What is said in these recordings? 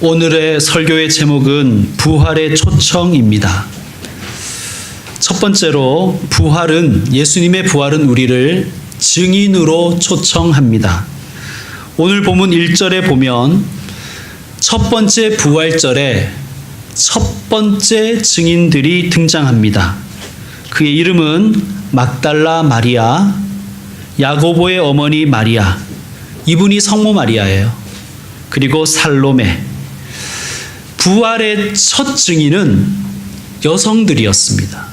오늘의 설교의 제목은 부활의 초청입니다. 첫 번째로 부활은 예수님의 부활은 우리를 증인으로 초청합니다. 오늘 본문 1절에 보면 첫 번째 부활절에 첫 번째 증인들이 등장합니다. 그의 이름은 막달라 마리아, 야고보의 어머니 마리아, 이분이 성모 마리아예요. 그리고 살로메. 부활의 첫 증인은 여성들이었습니다.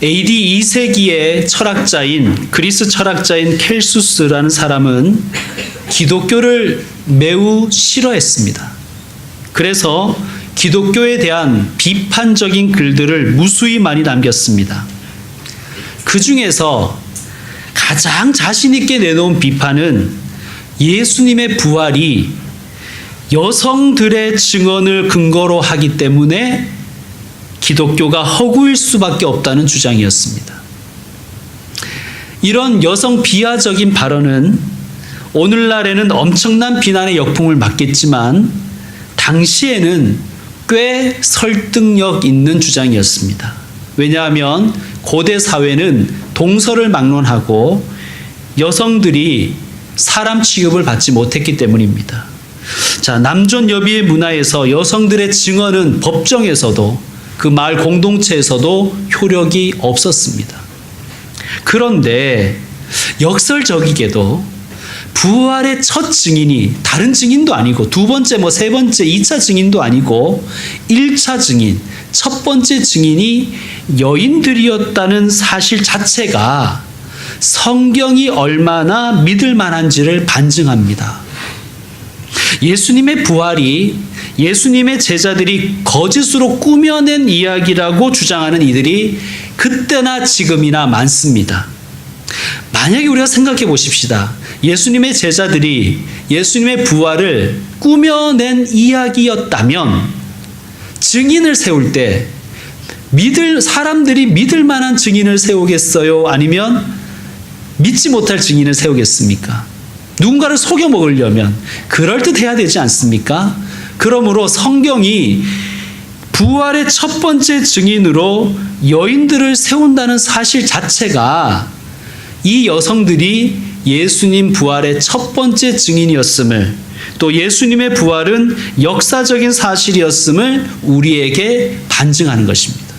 AD 2세기의 철학자인 그리스 철학자인 켈수스라는 사람은 기독교를 매우 싫어했습니다. 그래서 기독교에 대한 비판적인 글들을 무수히 많이 남겼습니다. 그 중에서 가장 자신있게 내놓은 비판은 예수님의 부활이 여성들의 증언을 근거로 하기 때문에 기독교가 허구일 수밖에 없다는 주장이었습니다. 이런 여성 비하적인 발언은 오늘날에는 엄청난 비난의 역풍을 맞겠지만 당시에는 꽤 설득력 있는 주장이었습니다. 왜냐하면 고대 사회는 동서를 막론하고 여성들이 사람 취급을 받지 못했기 때문입니다. 자, 남존 여비의 문화에서 여성들의 증언은 법정에서도 그 마을 공동체에서도 효력이 없었습니다. 그런데 역설적이게도 부활의 첫 증인이 다른 증인도 아니고 두 번째 뭐 세 번째 2차 증인도 아니고 1차 증인 첫 번째 증인이 여인들이었다는 사실 자체가 성경이 얼마나 믿을 만한지를 반증합니다. 예수님의 부활이 예수님의 제자들이 거짓으로 꾸며낸 이야기라고 주장하는 이들이 그때나 지금이나 많습니다. 만약에 우리가 생각해 보십시다. 예수님의 제자들이 예수님의 부활을 꾸며낸 이야기였다면 증인을 세울 때 믿을 사람들이 믿을 만한 증인을 세우겠어요? 아니면 믿지 못할 증인을 세우겠습니까? 누군가를 속여 먹으려면 그럴듯 해야 되지 않습니까? 그러므로 성경이 부활의 첫 번째 증인으로 여인들을 세운다는 사실 자체가 이 여성들이 예수님 부활의 첫 번째 증인이었음을 또 예수님의 부활은 역사적인 사실이었음을 우리에게 반증하는 것입니다.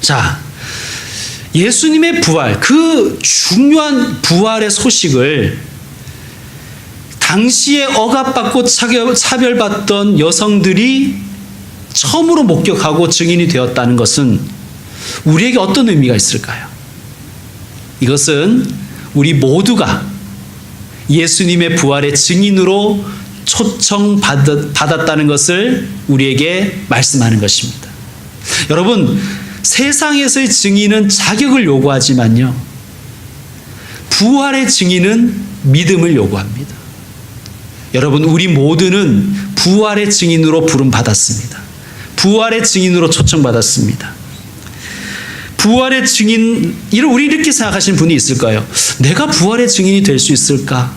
자, 예수님의 부활, 그 중요한 부활의 소식을 당시에 억압받고 차별받던 여성들이 처음으로 목격하고 증인이 되었다는 것은 우리에게 어떤 의미가 있을까요? 이것은 우리 모두가 예수님의 부활의 증인으로 초청받았다는 것을 우리에게 말씀하는 것입니다. 여러분, 세상에서의 증인은 자격을 요구하지만요. 부활의 증인은 믿음을 요구합니다. 여러분, 우리 모두는 부활의 증인으로 부름받았습니다. 부활의 증인으로 초청받았습니다. 부활의 증인, 우리 이렇게 생각하시는 분이 있을 까요? 내가 부활의 증인이 될 수 있을까?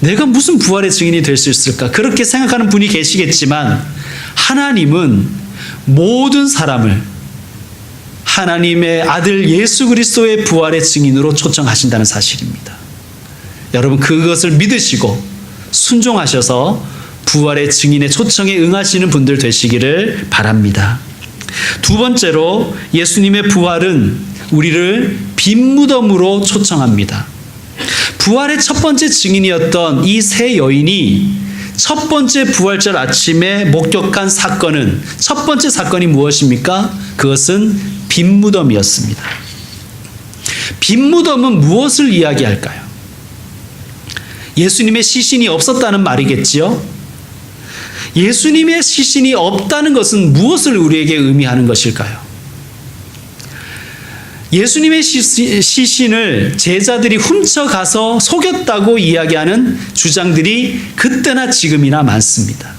내가 무슨 부활의 증인이 될 수 있을까? 그렇게 생각하는 분이 계시겠지만, 하나님은 모든 사람을 하나님의 아들 예수 그리스도의 부활의 증인으로 초청하신다는 사실입니다. 여러분, 그것을 믿으시고 순종하셔서 부활의 증인의 초청에 응하시는 분들 되시기를 바랍니다. 두 번째로 예수님의 부활은 우리를 빈 무덤으로 초청합니다. 부활의 첫 번째 증인이었던 이 세 여인이 첫 번째 부활절 아침에 목격한 사건은 첫 번째 사건이 무엇입니까? 그것은 빈 무덤이었습니다. 빈 무덤은 무엇을 이야기할까요? 예수님의 시신이 없었다는 말이겠지요? 예수님의 시신이 없다는 것은 무엇을 우리에게 의미하는 것일까요? 예수님의 시신을 제자들이 훔쳐가서 속였다고 이야기하는 주장들이 그때나 지금이나 많습니다.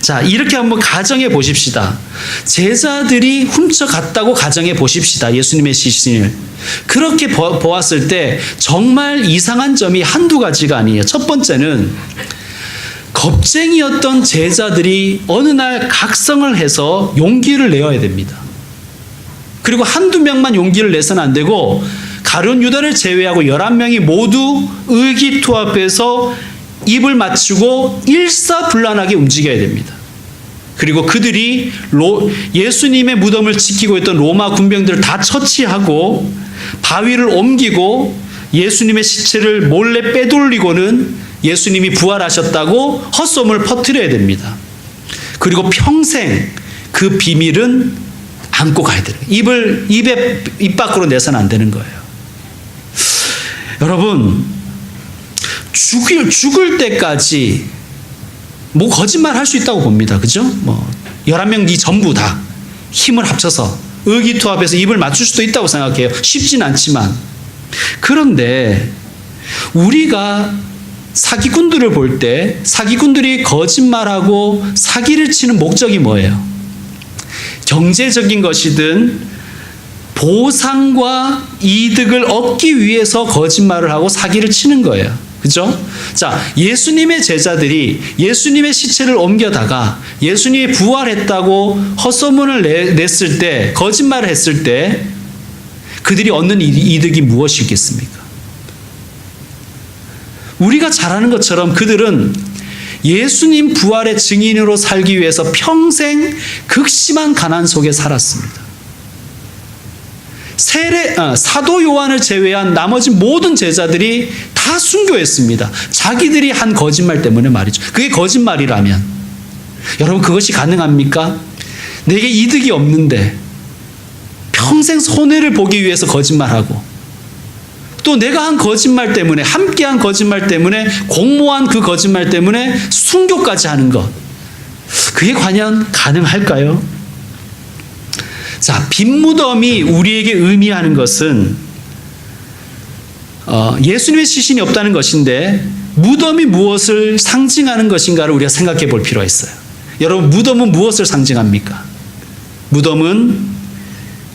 자, 이렇게 한번 가정해 보십시다. 제자들이 훔쳐갔다고 가정해 보십시다. 예수님의 시신을. 그렇게 보, 보았을 때 정말 이상한 점이 한두 가지가 아니에요. 첫 번째는 겁쟁이였던 제자들이 어느 날 각성을 해서 용기를 내어야 됩니다. 그리고 한두 명만 용기를 내서는 안 되고 가룟 유다를 제외하고 11명이 모두 의기투합해서 입을 맞추고 일사불란하게 움직여야 됩니다. 그리고 그들이 로, 예수님의 무덤을 지키고 있던 로마 군병들을 다 처치하고 바위를 옮기고 예수님의 시체를 몰래 빼돌리고는 예수님이 부활하셨다고 헛소문을 퍼뜨려야 됩니다. 그리고 평생 그 비밀은 안고 가야 거예요. 입을 입에 입 밖으로 내서는 안 되는 거예요. 여러분 죽을 죽을 때까지 뭐 거짓말 할 수 있다고 봅니다. 그죠? 뭐 11명 이 전부 다 힘을 합쳐서 의기투합해서 입을 맞출 수도 있다고 생각해요. 쉽진 않지만 그런데 우리가 사기꾼들을 볼 때 사기꾼들이 거짓말하고 사기를 치는 목적이 뭐예요? 경제적인 것이든 보상과 이득을 얻기 위해서 거짓말을 하고 사기를 치는 거예요. 그죠? 자, 예수님의 제자들이 예수님의 시체를 옮겨다가 예수님이 부활했다고 헛소문을 내, 냈을 때, 거짓말을 했을 때, 그들이 얻는 이득이 무엇이겠습니까? 우리가 잘 아는 것처럼 그들은 예수님 부활의 증인으로 살기 위해서 평생 극심한 가난 속에 살았습니다. 세례, 아, 사도 요한을 제외한 나머지 모든 제자들이 다 순교했습니다. 자기들이 한 거짓말 때문에 말이죠. 그게 거짓말이라면 여러분 그것이 가능합니까? 내게 이득이 없는데 평생 손해를 보기 위해서 거짓말하고 또 내가 한 거짓말 때문에 함께 한 거짓말 때문에 공모한 그 거짓말 때문에 순교까지 하는 것 그게 과연 가능할까요? 자, 빈 무덤이 우리에게 의미하는 것은 어, 예수님의 시신이 없다는 것인데 무덤이 무엇을 상징하는 것인가를 우리가 생각해 볼 필요가 있어요. 여러분, 무덤은 무엇을 상징합니까? 무덤은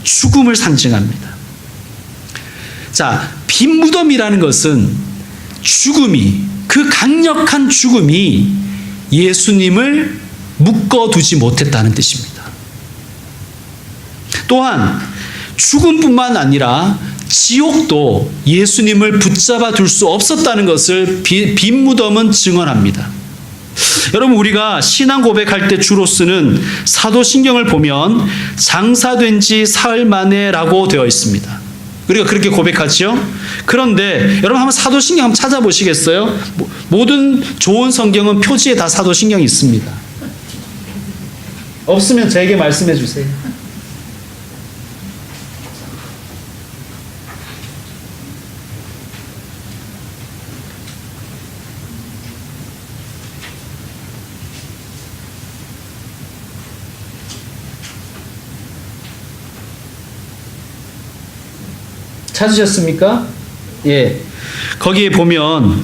죽음을 상징합니다. 자, 빈 무덤이라는 것은 죽음이, 그 강력한 죽음이 예수님을 묶어두지 못했다는 뜻입니다. 또한 죽음뿐만 아니라 지옥도 예수님을 붙잡아 둘 수 없었다는 것을 빈 무덤은 증언합니다. 여러분 우리가 신앙 고백할 때 주로 쓰는 사도신경을 보면 장사된 지 사흘 만에라고 되어 있습니다. 우리가 그렇게 고백하지요. 그런데 여러분 한번 사도신경 한번 찾아보시겠어요? 모든 좋은 성경은 표지에 다 사도신경이 있습니다. 없으면 저에게 말씀해 주세요. 찾으셨습니까? 예. 거기에 보면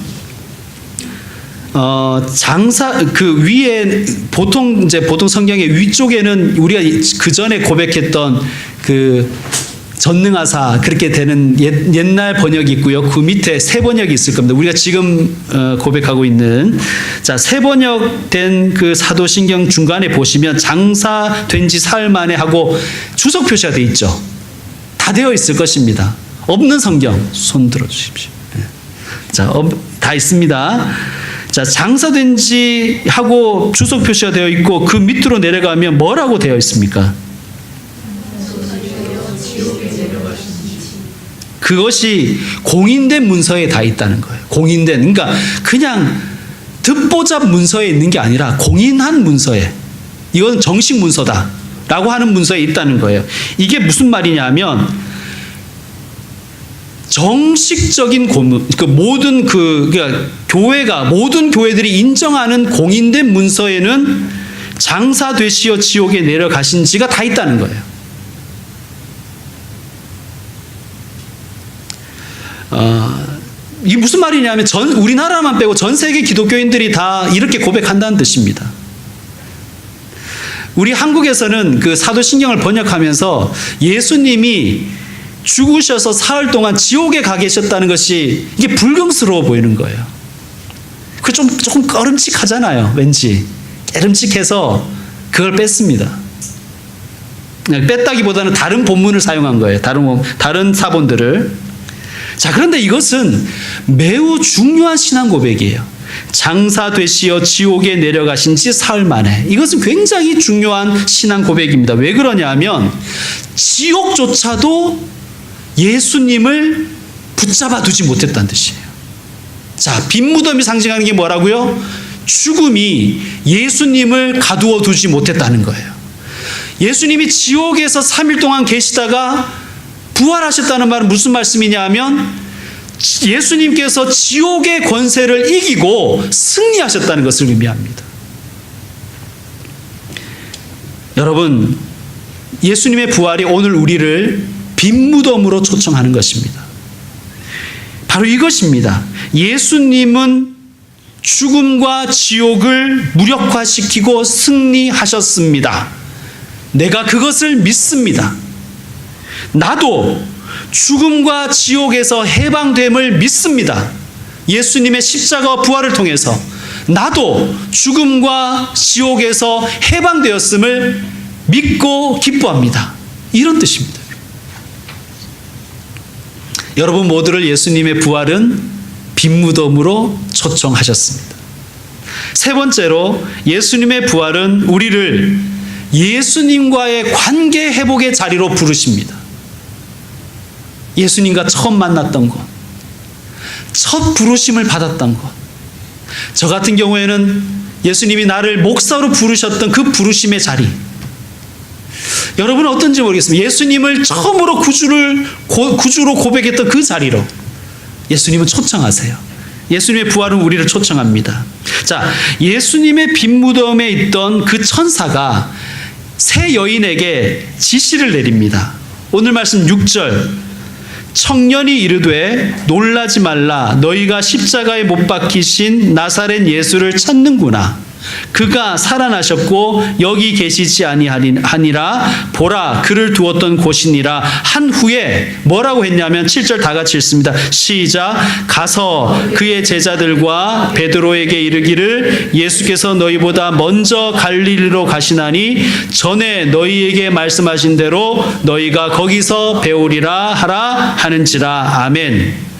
어, 장사 그 위에 보통 이제 보통 성경의 위쪽에는 우리가 그 전에 고백했던 그 전능하사 그렇게 되는 옛, 옛날 번역이 있고요. 그 밑에 새 번역이 있을 겁니다. 우리가 지금 어, 고백하고 있는 자, 새 번역된 그 사도신경 중간에 보시면 장사된 지 사흘 만에 하고 주석 표시가 돼 있죠. 다 되어 있을 것입니다. 없는 성경 손 들어 주십시오. 네. 자, 다 있습니다. 자, 장사된 지 하고 주석 표시가 되어 있고 그 밑으로 내려가면 뭐라고 되어 있습니까? 그것이 공인된 문서에 다 있다는 거예요. 공인된 그러니까 그냥 듣보잡 문서에 있는 게 아니라 공인한 문서에 이건 정식 문서다 라고 하는 문서에 있다는 거예요. 이게 무슨 말이냐면 정식적인 고문, 그 모든 그 그러니까 교회가 모든 교회들이 인정하는 공인된 문서에는 장사 되시어 지옥에 내려가신 지가 다 있다는 거예요. 어, 이게 무슨 말이냐면 전 우리나라만 빼고 전 세계 기독교인들이 다 이렇게 고백한다는 뜻입니다. 우리 한국에서는 그 사도신경을 번역하면서 예수님이 죽으셔서 사흘 동안 지옥에 가 계셨다는 것이 이게 불경스러워 보이는 거예요. 그 좀 조금 꺼름칙하잖아요. 왠지 깨름칙해서 그걸 뺐습니다. 그냥 뺐다기보다는 다른 본문을 사용한 거예요. 다른 본- 다른 사본들을. 자, 그런데 이것은 매우 중요한 신앙 고백이에요. 장사 되시어 지옥에 내려가신 지 사흘 만에. 이것은 굉장히 중요한 신앙 고백입니다. 왜 그러냐면 지옥조차도 예수님을 붙잡아 두지 못했다는 뜻이에요. 자, 빈 무덤이 상징하는 게 뭐라고요? 죽음이 예수님을 가두어 두지 못했다는 거예요. 예수님이 지옥에서 3일 동안 계시다가 부활하셨다는 말은 무슨 말씀이냐 하면 예수님께서 지옥의 권세를 이기고 승리하셨다는 것을 의미합니다. 여러분, 예수님의 부활이 오늘 우리를 빈 무덤으로 초청하는 것입니다. 바로 이것입니다. 예수님은 죽음과 지옥을 무력화시키고 승리하셨습니다. 내가 그것을 믿습니다. 나도 죽음과 지옥에서 해방됨을 믿습니다. 예수님의 십자가 부활을 통해서 나도 죽음과 지옥에서 해방되었음을 믿고 기뻐합니다. 이런 뜻입니다. 여러분 모두를 예수님의 부활은 빈무덤으로 초청하셨습니다. 세 번째로 예수님의 부활은 우리를 예수님과의 관계 회복의 자리로 부르십니다. 예수님과 처음 만났던 것, 첫 부르심을 받았던 것. 저 같은 경우에는 예수님이 나를 목사로 부르셨던 그 부르심의 자리. 여러분은 어떤지 모르겠습니다. 예수님을 처음으로 구주를 고, 구주로 고백했던 그 자리로 예수님은 초청하세요. 예수님의 부활은 우리를 초청합니다. 자, 예수님의 빈 무덤에 있던 그 천사가 새 여인에게 지시를 내립니다. 오늘 말씀 6절 청년이 이르되 놀라지 말라 너희가 십자가에 못 박히신 나사렛 예수를 찾는구나 그가 살아나셨고 여기 계시지 아니하니라. 보라 그를 두었던 곳이니라. 한 후에 뭐라고 했냐면 7절 다 같이 읽습니다. 시작. 가서 그의 제자들과 베드로에게 이르기를 예수께서 너희보다 먼저 갈릴리로 가시나니 전에 너희에게 말씀하신 대로 너희가 거기서 배우리라 하라 하는지라. 아멘.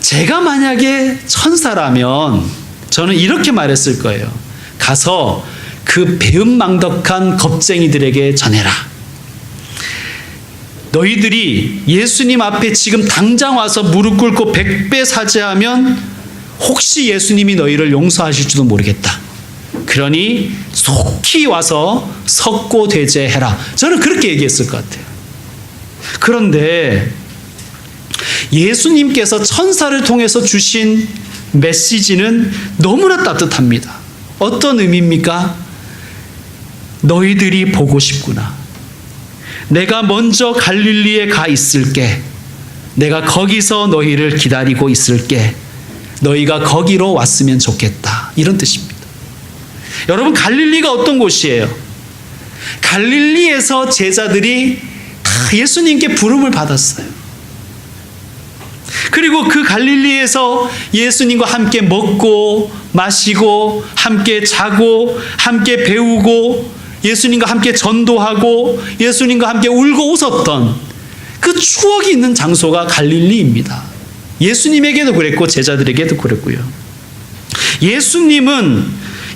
제가 만약에 천사라면 저는 이렇게 말했을 거예요. 가서 그 배은망덕한 겁쟁이들에게 전해라. 너희들이 예수님 앞에 지금 당장 와서 무릎 꿇고 백배 사죄하면 혹시 예수님이 너희를 용서하실지도 모르겠다. 그러니 속히 와서 석고 대제해라. 저는 그렇게 얘기했을 것 같아요. 그런데 예수님께서 천사를 통해서 주신 메시지는 너무나 따뜻합니다. 어떤 의미입니까? 너희들이 보고 싶구나. 내가 먼저 갈릴리에 가 있을게. 내가 거기서 너희를 기다리고 있을게. 너희가 거기로 왔으면 좋겠다. 이런 뜻입니다. 여러분, 갈릴리가 어떤 곳이에요? 갈릴리에서 제자들이 다 예수님께 부름을 받았어요. 그리고 그 갈릴리에서 예수님과 함께 먹고 마시고 함께 자고 함께 배우고 예수님과 함께 전도하고 예수님과 함께 울고 웃었던 그 추억이 있는 장소가 갈릴리입니다. 예수님에게도 그랬고 제자들에게도 그랬고요. 예수님은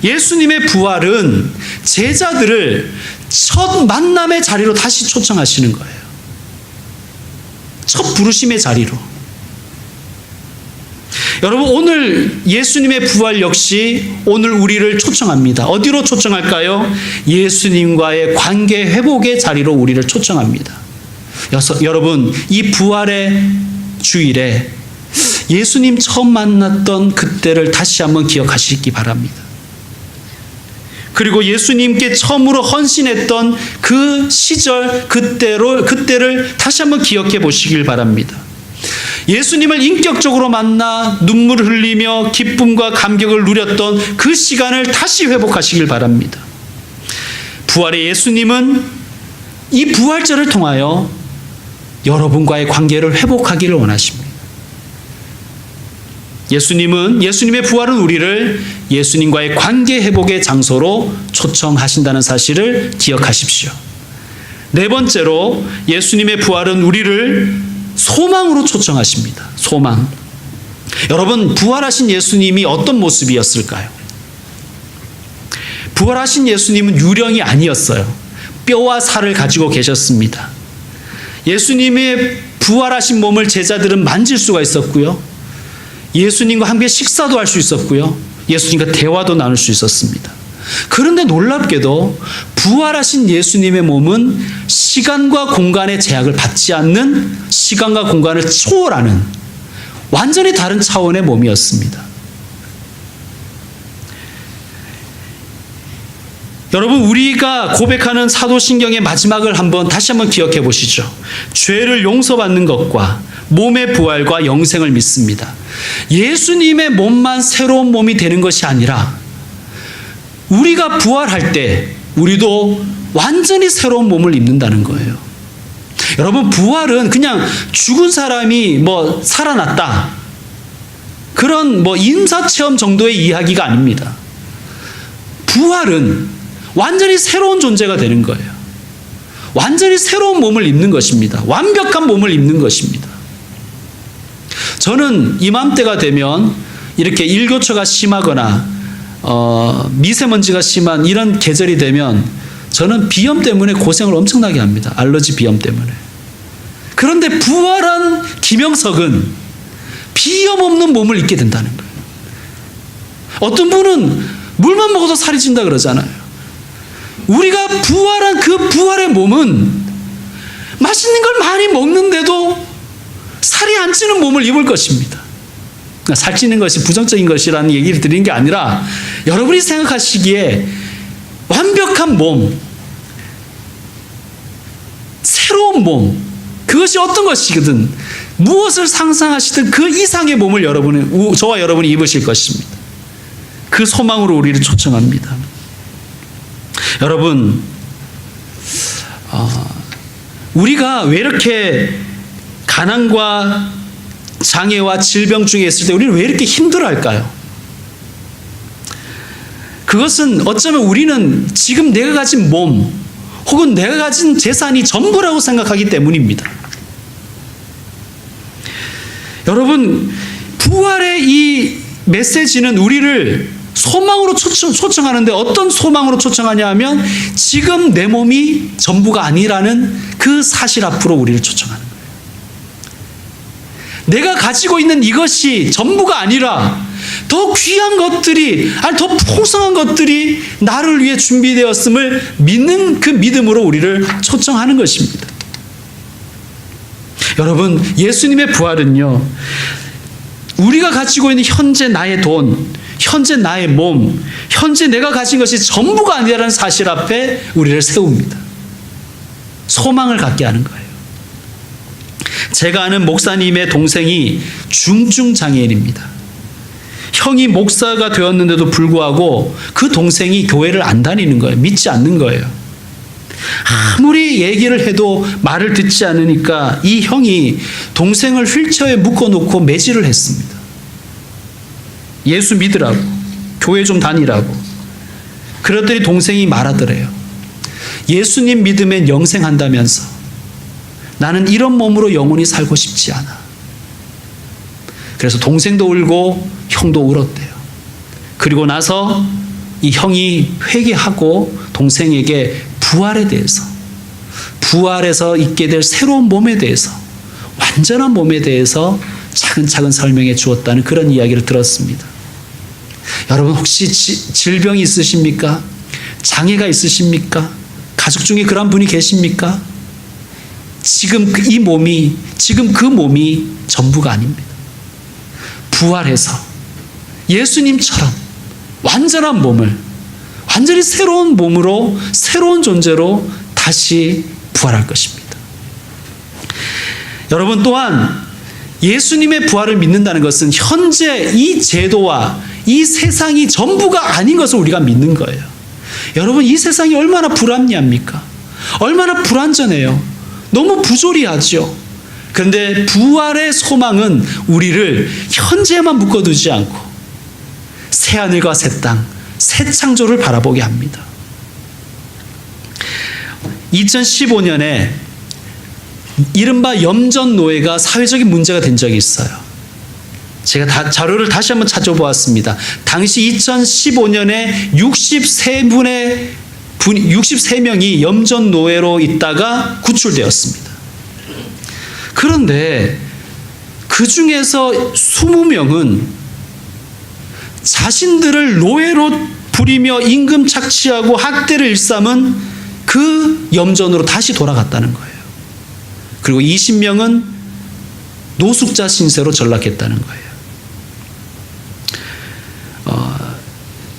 예수님의 부활은 제자들을 첫 만남의 자리로 다시 초청하시는 거예요. 첫 부르심의 자리로. 여러분 오늘 예수님의 부활 역시 오늘 우리를 초청합니다. 어디로 초청할까요? 예수님과의 관계 회복의 자리로 우리를 초청합니다. 여러분 이 부활의 주일에 예수님 처음 만났던 그때를 다시 한번 기억하시기 바랍니다. 그리고 예수님께 처음으로 헌신했던 그 시절 그때로 그때를 다시 한번 기억해 보시길 바랍니다. 예수님을 인격적으로 만나 눈물을 흘리며 기쁨과 감격을 누렸던 그 시간을 다시 회복하시길 바랍니다. 부활의 예수님은 이 부활절을 통하여 여러분과의 관계를 회복하기를 원하십니다. 예수님은 예수님의 부활은 우리를 예수님과의 관계 회복의 장소로 초청하신다는 사실을 기억하십시오. 네 번째로 예수님의 부활은 우리를 소망으로 초청하십니다. 소망. 여러분, 부활하신 예수님이 어떤 모습이었을까요? 부활하신 예수님은 유령이 아니었어요. 뼈와 살을 가지고 계셨습니다. 예수님의 부활하신 몸을 제자들은 만질 수가 있었고요. 예수님과 함께 식사도 할 수 있었고요. 예수님과 대화도 나눌 수 있었습니다. 그런데 놀랍게도 부활하신 예수님의 몸은 시간과 공간의 제약을 받지 않는 시간과 공간을 초월하는 완전히 다른 차원의 몸이었습니다. 여러분 우리가 고백하는 사도신경의 마지막을 한번 다시 한번 기억해 보시죠. 죄를 용서받는 것과 몸의 부활과 영생을 믿습니다. 예수님의 몸만 새로운 몸이 되는 것이 아니라 우리가 부활할 때 우리도 완전히 새로운 몸을 입는다는 거예요. 여러분 부활은 그냥 죽은 사람이 뭐 살아났다. 그런 뭐 인사 체험 정도의 이야기가 아닙니다. 부활은 완전히 새로운 존재가 되는 거예요. 완전히 새로운 몸을 입는 것입니다. 완벽한 몸을 입는 것입니다. 저는 이맘때가 되면 이렇게 일교차가 심하거나 어, 미세먼지가 심한 이런 계절이 되면 저는 비염 때문에 고생을 엄청나게 합니다. 알러지 비염 때문에. 그런데 부활한 김영석은 비염 없는 몸을 입게 된다는 거예요. 어떤 분은 물만 먹어도 살이 찐다 그러잖아요. 우리가 부활한 그 부활의 몸은 맛있는 걸 많이 먹는데도 살이 안 찌는 몸을 입을 것입니다. 그러니까 살찌는 것이 부정적인 것이라는 얘기를 드리는 게 아니라 여러분이 생각하시기에 완벽한 몸, 새로운 몸, 그것이 어떤 것이든 무엇을 상상하시든 그 이상의 몸을 여러분은 저와 여러분이 입으실 것입니다. 그 소망으로 우리를 초청합니다. 여러분, 어, 우리가 왜 이렇게 가난과 장애와 질병 중에 있을 때 우리는 왜 이렇게 힘들어할까요? 그것은 어쩌면 우리는 지금 내가 가진 몸 혹은 내가 가진 재산이 전부라고 생각하기 때문입니다. 여러분, 부활의 이 메시지는 우리를 소망으로 초청, 초청하는데 어떤 소망으로 초청하냐 하면 지금 내 몸이 전부가 아니라는 그 사실 앞으로 우리를 초청하는. 내가 가지고 있는 이것이 전부가 아니라 더 귀한 것들이, 아니 더 풍성한 것들이 나를 위해 준비되었음을 믿는 그 믿음으로 우리를 초청하는 것입니다. 여러분, 예수님의 부활은요, 우리가 가지고 있는 현재 나의 돈, 현재 나의 몸, 현재 내가 가진 것이 전부가 아니라는 사실 앞에 우리를 세웁니다. 소망을 갖게 하는 거예요. 제가 아는 목사님의 동생이 중증 장애인입니다. 형이 목사가 되었는데도 불구하고 그 동생이 교회를 안 다니는 거예요. 믿지 않는 거예요. 아무리 얘기를 해도 말을 듣지 않으니까 이 형이 동생을 휠체어에 묶어놓고 매질을 했습니다. 예수 믿으라고. 교회 좀 다니라고. 그러더니 동생이 말하더래요. 예수님 믿으면 영생한다면서. 나는 이런 몸으로 영원히 살고 싶지 않아. 그래서 동생도 울고 형도 울었대요. 그리고 나서 이 형이 회개하고 동생에게 부활에 대해서, 부활에서 있게 될 새로운 몸에 대해서, 완전한 몸에 대해서 차근차근 설명해 주었다는 그런 이야기를 들었습니다. 여러분 혹시 지, 질병이 있으십니까? 장애가 있으십니까? 가족 중에 그런 분이 계십니까? 지금 그이 몸이 지금 그 몸이 전부가 아닙니다. 부활해서 예수님처럼 완전한 몸을 완전히 새로운 몸으로 새로운 존재로 다시 부활할 것입니다. 여러분 또한 예수님의 부활을 믿는다는 것은 현재 이 제도와 이 세상이 전부가 아닌 것을 우리가 믿는 거예요. 여러분 이 세상이 얼마나 불합리합니까? 얼마나 불완전해요. 너무 부조리하죠. 그런데 부활의 소망은 우리를 현재에만 묶어두지 않고 새 하늘과 새 땅, 새 창조를 바라보게 합니다. 2015년에 이른바 염전 노예가 사회적인 문제가 된 적이 있어요. 제가 다, 자료를 다시 한번 찾아보았습니다. 당시 2015년에 63분의 분, 63명이 염전 노예로 있다가 구출되었습니다. 그런데 그 중에서 20명은 자신들을 노예로 부리며 임금 착취하고 학대를 일삼은 그 염전으로 다시 돌아갔다는 거예요. 그리고 20명은 노숙자 신세로 전락했다는 거예요.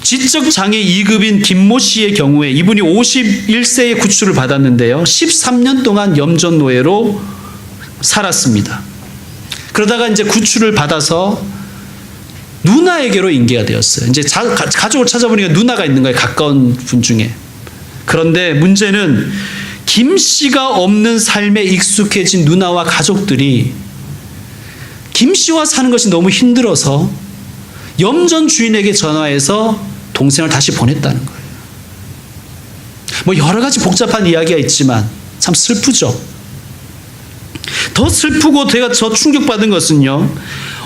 지적 장애 2급인 김모 씨의 경우에 이분이 51세에 구출을 받았는데요. 13년 동안 염전 노예로 살았습니다. 그러다가 이제 구출을 받아서 누나에게로 인계가 되었어요. 이제 자, 가족을 찾아보니까 누나가 있는 거예요. 가까운 분 중에. 그런데 문제는 김 씨가 없는 삶에 익숙해진 누나와 가족들이 김 씨와 사는 것이 너무 힘들어서 염전 주인에게 전화해서 동생을 다시 보냈다는 거예요. 뭐 여러 가지 복잡한 이야기가 있지만 참 슬프죠. 더 슬프고 제가 저 충격받은 것은요.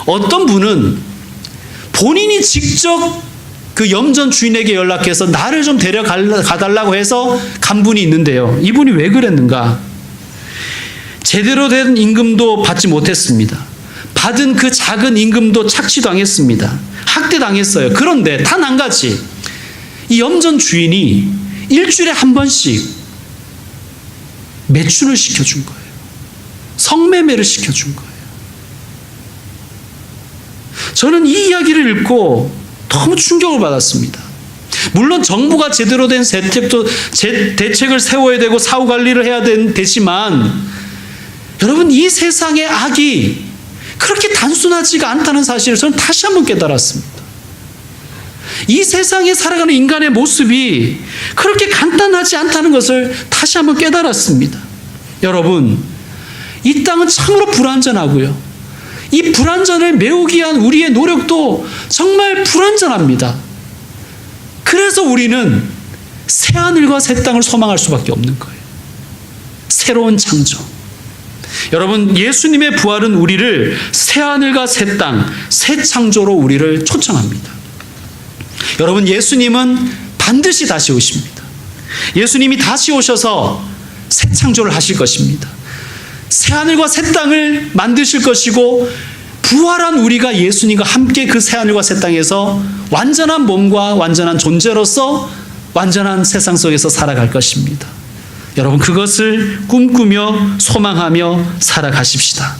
어떤 분은 본인이 직접 그 염전 주인에게 연락해서 나를 좀 데려가달라고 해서 간 분이 있는데요. 이분이 왜 그랬는가? 제대로 된 임금도 받지 못했습니다. 받은 그 작은 임금도 착취당했습니다. 학대당했어요. 그런데 단 한 가지. 이 염전 주인이 일주일에 한 번씩 매춘을 시켜준 거예요. 성매매를 시켜준 거예요. 저는 이 이야기를 읽고 너무 충격을 받았습니다. 물론 정부가 제대로 된 대책도 대책을 세워야 되고 사후 관리를 해야 되지만 여러분 이 세상의 악이 그렇게 단순하지가 않다는 사실을 저는 다시 한번 깨달았습니다. 이 세상에 살아가는 인간의 모습이 그렇게 간단하지 않다는 것을 다시 한번 깨달았습니다. 여러분, 이 땅은 참으로 불완전하고요. 이 불완전을 메우기 위한 우리의 노력도 정말 불완전합니다. 그래서 우리는 새 하늘과 새 땅을 소망할 수밖에 없는 거예요. 새로운 창조. 여러분, 예수님의 부활은 우리를 새 하늘과 새 땅, 새 창조로 우리를 초청합니다. 여러분, 예수님은 반드시 다시 오십니다. 예수님이 다시 오셔서 새 창조를 하실 것입니다. 새 하늘과 새 땅을 만드실 것이고 부활한 우리가 예수님과 함께 그 새 하늘과 새 땅에서 완전한 몸과 완전한 존재로서 완전한 세상 속에서 살아갈 것입니다. 여러분 그것을 꿈꾸며 소망하며 살아가십시다.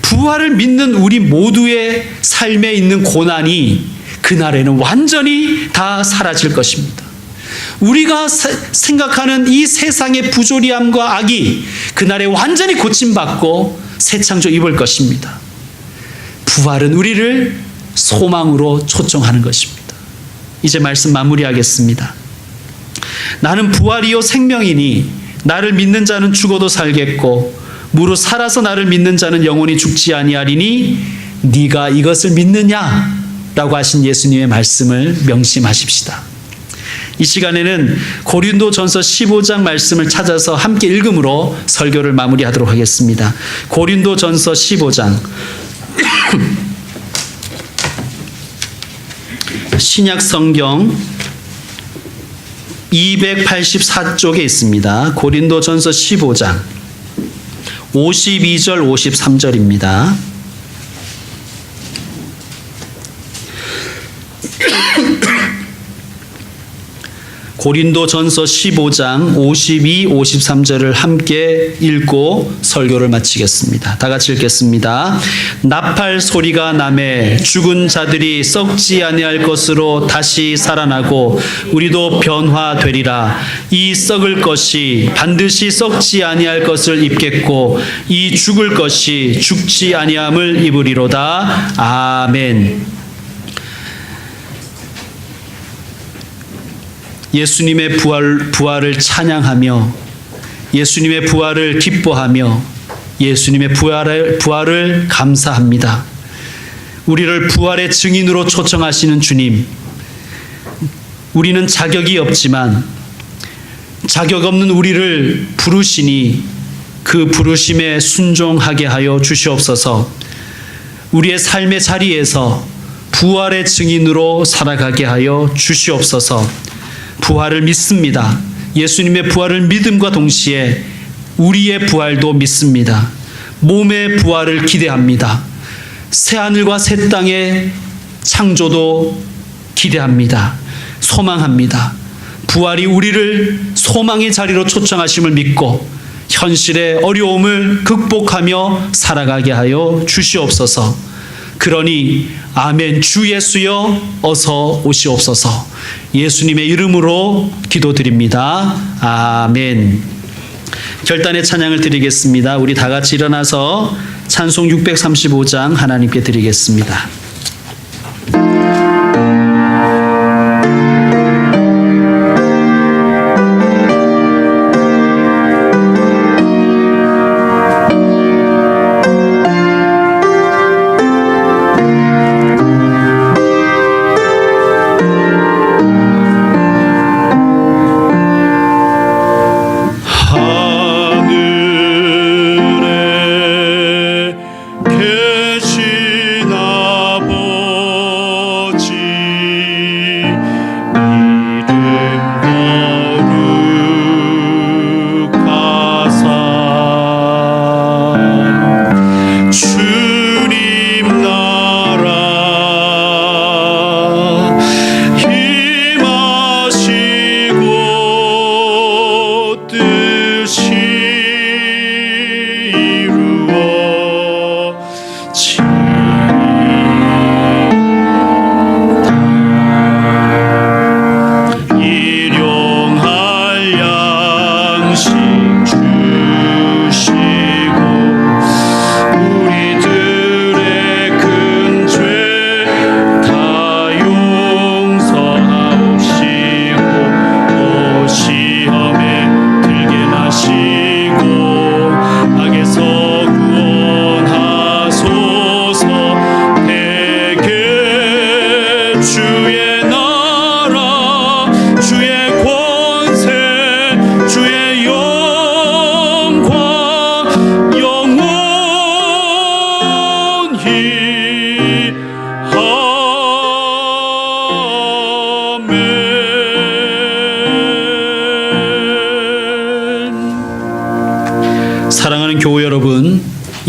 부활을 믿는 우리 모두의 삶에 있는 고난이 그날에는 완전히 다 사라질 것입니다. 우리가 생각하는 이 세상의 부조리함과 악이 그날에 완전히 고침받고 새 창조 입을 것입니다. 부활은 우리를 소망으로 초청하는 것입니다. 이제 말씀 마무리하겠습니다. 나는 부활이요 생명이니 나를 믿는 자는 죽어도 살겠고 무릇 살아서 나를 믿는 자는 영원히 죽지 아니하리니 네가 이것을 믿느냐 라고 하신 예수님의 말씀을 명심하십시다. 이 시간에는 고린도 전서 15장 말씀을 찾아서 함께 읽음으로 설교를 마무리하도록 하겠습니다. 고린도 전서 15장 신약 성경 284쪽에 있습니다. 고린도전서 15장 52절 53절입니다. 고린도 전서 15장 52, 53절을 함께 읽고 설교를 마치겠습니다. 다 같이 읽겠습니다. 나팔 소리가 남에 죽은 자들이 썩지 아니할 것으로 다시 살아나고 우리도 변화되리라. 이 썩을 것이 반드시 썩지 아니할 것을 입겠고 이 죽을 것이 죽지 아니함을 입으리로다. 아멘. 예수님의 부활, 부활을 찬양하며 예수님의 부활을 기뻐하며 예수님의 부활을, 부활을 감사합니다. 우리를 부활의 증인으로 초청하시는 주님, 우리는 자격이 없지만 자격 없는 우리를 부르시니 그 부르심에 순종하게 하여 주시옵소서. 우리의 삶의 자리에서 부활의 증인으로 살아가게 하여 주시옵소서. 부활을 믿습니다. 예수님의 부활을 믿음과 동시에 우리의 부활도 믿습니다. 몸의 부활을 기대합니다. 새 하늘과 새 땅의 창조도 기대합니다. 소망합니다. 부활이 우리를 소망의 자리로 초청하심을 믿고 현실의 어려움을 극복하며 살아가게 하여 주시옵소서. 그러니 아멘 주 예수여 어서 오시옵소서. 예수님의 이름으로 기도드립니다. 아멘. 결단의 찬양을 드리겠습니다. 우리 다 같이 일어나서 찬송 635장 하나님께 드리겠습니다.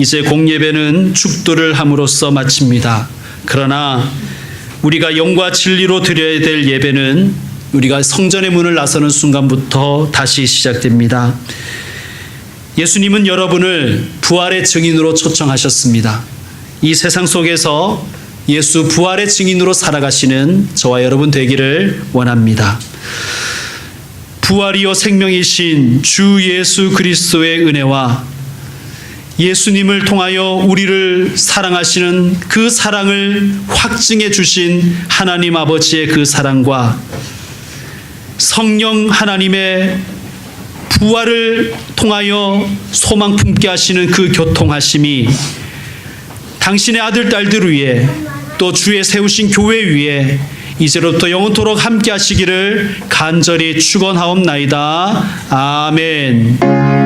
이제 공예배는 축도를 함으로써 마칩니다. 그러나 우리가 영과 진리로 드려야 될 예배는 우리가 성전의 문을 나서는 순간부터 다시 시작됩니다. 예수님은 여러분을 부활의 증인으로 초청하셨습니다. 이 세상 속에서 예수 부활의 증인으로 살아가시는 저와 여러분 되기를 원합니다. 부활이요 생명이신 주 예수 그리스도의 은혜와 예수님을 통하여 우리를 사랑하시는 그 사랑을 확증해 주신 하나님 아버지의 그 사랑과 성령 하나님의 부활을 통하여 소망 품게 하시는 그 교통하심이 당신의 아들 딸들 위에 또 주의 세우신 교회 위에 이제로부터 영원토록 함께 하시기를 간절히 축원하옵나이다. 아멘.